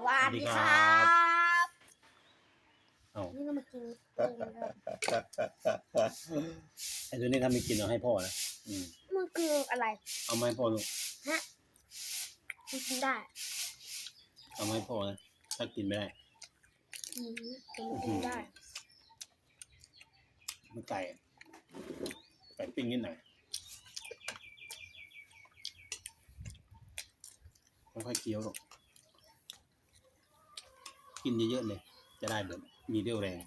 สวัสดีครัสวัสดีครับบเอานี่เรามากินเองกันครับไอ้ตัวนี้ถ้าไม่กินเอาให้พ่อนะอืมมันคืออะไรเอามาให้พ่อลูกมันกินได้เอามาให้พ่อนะถ้ากินไม่ได้อืมมันกินได้มันไก่ไก่ปิ้งนิดหน่อยค่อยๆเคี้ยวหรอก กินเยอะๆเลย จะได้แบบมีเรี่ยวแรง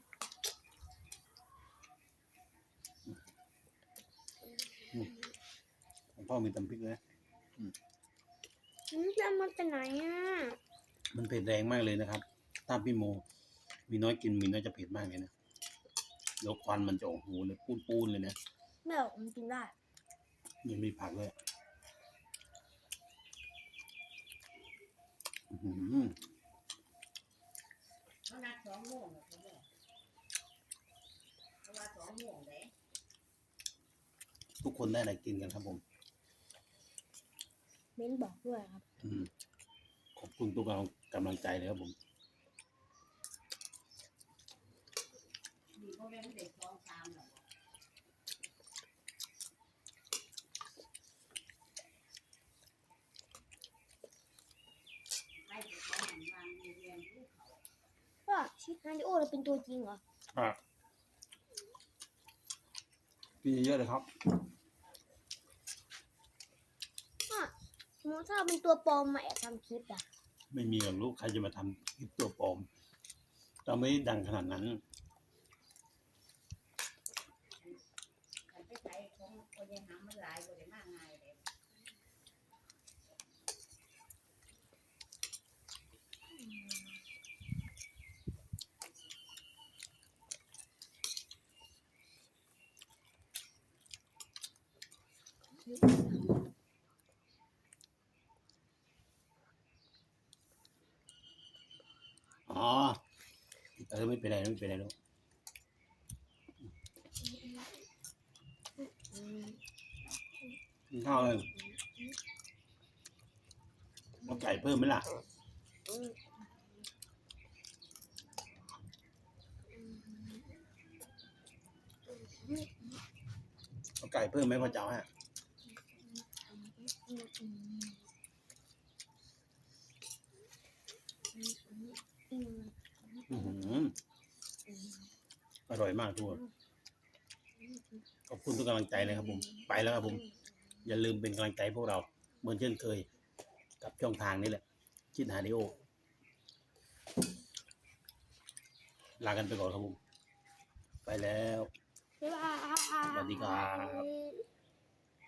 ของพ่อมีตำพริกนะมันจะมาจากไหนอะ มันเผ็ดแรงมากเลยนะครับถ้าพี่โม มีน้อยกินมีน้อยจะเผ็ดมากเลยนะแล้วควันมันจะออกหูเลยปูนๆเลยนะแม่บอกมันกินได้ยังมีผักเลยอื้อหือ เขานัดสองโมงแล้วเขาบอก เขาว่าสองโมงเลยทุกคนได้อะไรกินกันครับผมเม้นบอกด้วยครับ อืมขอบคุณทุกกำลังใจเลยครับผม มีพ่อแม่ไม่ได้สองสามหรอกไปถึงเขาหันมามีเรียนรู้เขา ว่าชิคฮันดิโอเราเป็นตัวจริงเหรอ อะ กินเยอะเลยครับว่าสมมติถ้าเราเป็นตัวปลอมมาแอบทำคลิปอะไม่มีหรอกลูกใครจะมาทำคลิปตัวปลอมเราไม่ได้ดังขนาดนั้นคันไปใช้ของคนยังหามันหลายบ่ได้มากง่ายเลย อ๋อ เออ ไม่เป็นไรไม่เป็นไรลูกอืมกินข้าวเลยเอาไก่เพิ่มไหมล่ะเอาไก่เพิ่มไหมพ่อเจ้าฮะ อืมอืมอืมอื้อหืออร่อยมากทุกคนขอบคุณทุกกำลังใจเลยครับผม ไปแล้วครับผม อย่าลืมเป็นกำลังใจให้พวกเรา เหมือนเช่นเคย กับช่องทางนี้แหละคิดหาดิโอ ลากันไปก่อนครับผม ไปแล้วบ๊ายบายสวัสดีครับบ